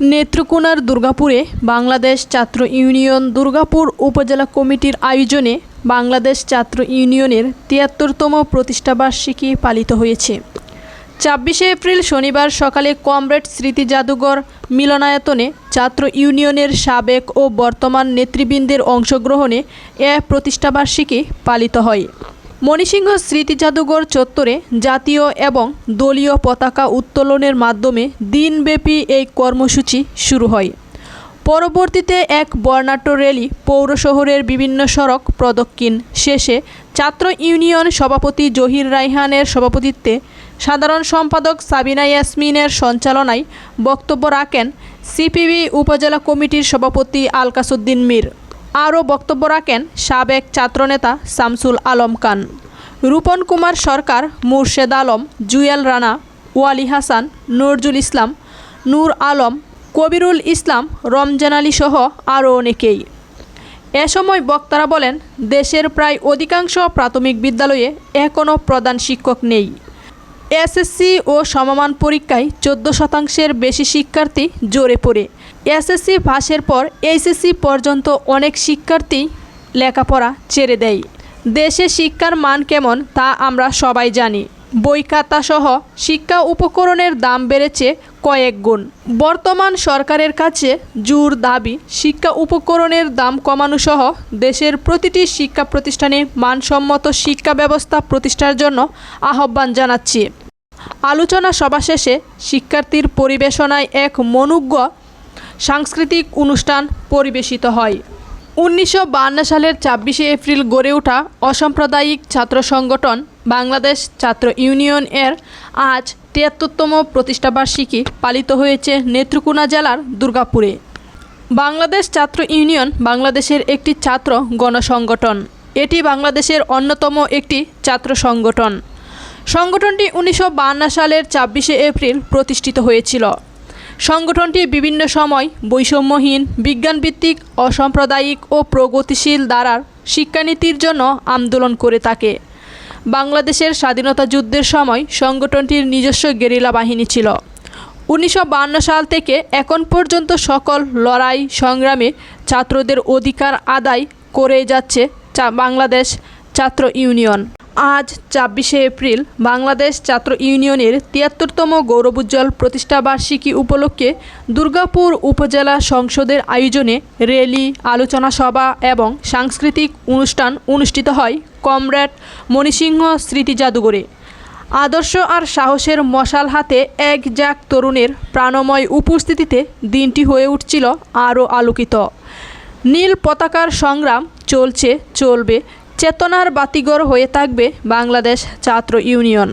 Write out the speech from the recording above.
নেত্রকোনার দুর্গাপুরে বাংলাদেশ ছাত্র ইউনিয়ন দুর্গাপুর উপজেলা কমিটির আয়োজনে বাংলাদেশ ছাত্র ইউনিয়নের তিয়াত্তরতম প্রতিষ্ঠাবার্ষিকী পালিত হয়েছে। ছাব্বিশে এপ্রিল শনিবার সকালে কমরেড স্মৃতি জাদুঘর মিলনায়তনে ছাত্র ইউনিয়নের সাবেক ও বর্তমান নেতৃবৃন্দের অংশগ্রহণে এ প্রতিষ্ঠাবার্ষিকী পালিত হয়। মণিসিংহ স্মৃতি জাদুঘর চত্বরে জাতীয় এবং দলীয় পতাকা উত্তোলনের মাধ্যমে দিনব্যাপী এই কর্মসূচি শুরু হয়। পরবর্তীতে এক বর্ণাঢ্য র্যালি পৌর শহরের বিভিন্ন সড়ক প্রদক্ষিণ শেষে ছাত্র ইউনিয়ন সভাপতি জহির রাইহানের সভাপতিত্বে সাধারণ সম্পাদক সাবিনা ইয়াসমিনের সঞ্চালনায় বক্তব্য রাখেন সিপিবি উপজেলা কমিটির সভাপতি আলকাসুদ্দিন মীর। আরও বক্তব্য রাখেন সাবেক ছাত্রনেতা শামসুল আলম খান। রূপন কুমার সরকার, মুর্শেদ আলম, জুয়েল রানা, ওয়ালি হাসান, নজরুল ইসলাম, নূর আলম, কবিরুল ইসলাম, রমজান আলী সহ আরও অনেকেই। এ সময় বক্তারা বলেন, দেশের প্রায় অধিকাংশ প্রাথমিক বিদ্যালয়ে এখনও প্রধান শিক্ষক নেই। এসএসসি ও সমমান পরীক্ষায় চোদ্দ শতাংশের বেশি শিক্ষার্থী জোরে পড়ে। এসএসসি পাশের পর এইচএসসি পর্যন্ত অনেক শিক্ষার্থী লেখাপড়া ছেড়ে দেয়। দেশে শিক্ষার মান কেমন তা আমরা সবাই জানি। বই খাতা সহ শিক্ষা উপকরণের দাম বেড়েছে কয়েক গুণ। বর্তমান সরকারের কাছে জোর দাবি, শিক্ষা উপকরণের দাম কমানো সহ দেশের প্রতিটি শিক্ষা প্রতিষ্ঠানে মানসম্মত শিক্ষা ব্যবস্থা প্রতিষ্ঠার জন্য আহ্বান জানাচ্ছি। আলোচনা সভা শেষে শিক্ষার্থীর পরিবেশনায় এক মনুজ্ঞ সাংস্কৃতিক অনুষ্ঠান পরিবেশিত হয়। উনিশশো বায়ান্ন সালের ছাব্বিশে এপ্রিল গড়ে ওঠা অসাম্প্রদায়িক ছাত্র সংগঠন বাংলাদেশ ছাত্র ইউনিয়ন এর আজ তিয়াত্তরতম প্রতিষ্ঠাবার্ষিকী পালিত হয়েছে নেত্রকোনা জেলার দুর্গাপুরে। বাংলাদেশ ছাত্র ইউনিয়ন বাংলাদেশের একটি ছাত্র গণসংগঠন। এটি বাংলাদেশের অন্যতম একটি ছাত্র সংগঠন। সংগঠনটি উনিশশো সালের ছাব্বিশে এপ্রিল প্রতিষ্ঠিত হয়েছিল। সংগঠনটি বিভিন্ন সময় বৈষম্যহীন, বিজ্ঞানভিত্তিক, অসাম্প্রদায়িক ও প্রগতিশীল দ্বারার শিক্ষানীতির জন্য আন্দোলন করে থাকে। বাংলাদেশের স্বাধীনতা যুদ্ধের সময় সংগঠনটির নিজস্ব গেরিলা বাহিনী ছিল। উনিশশো সাল থেকে এখন পর্যন্ত সকল লড়াই সংগ্রামে ছাত্রদের অধিকার আদায় করে যাচ্ছে বাংলাদেশ ছাত্র ইউনিয়ন। আজ ছাব্বিশে এপ্রিল বাংলাদেশ ছাত্র ইউনিয়নের তিয়াত্তরতম গৌরবোজ্জ্বল প্রতিষ্ঠাবার্ষিকী উপলক্ষে দুর্গাপুর উপজেলা সংসদের আয়োজনে র্যালি, আলোচনা সভা এবং সাংস্কৃতিক অনুষ্ঠান অনুষ্ঠিত হয় কমরেড মণিসিংহ স্মৃতি জাদুঘরে। আদর্শ আর সাহসের মশাল হাতে এক জাক তরুণের প্রাণময় উপস্থিতিতে দিনটি হয়ে উঠছিল আরও আলোকিত। নীল পতাকার সংগ্রাম চলছে, চলবে চেতনার বাতিগর হয়ে থাকবে বাংলাদেশ ছাত্র ইউনিয়ন।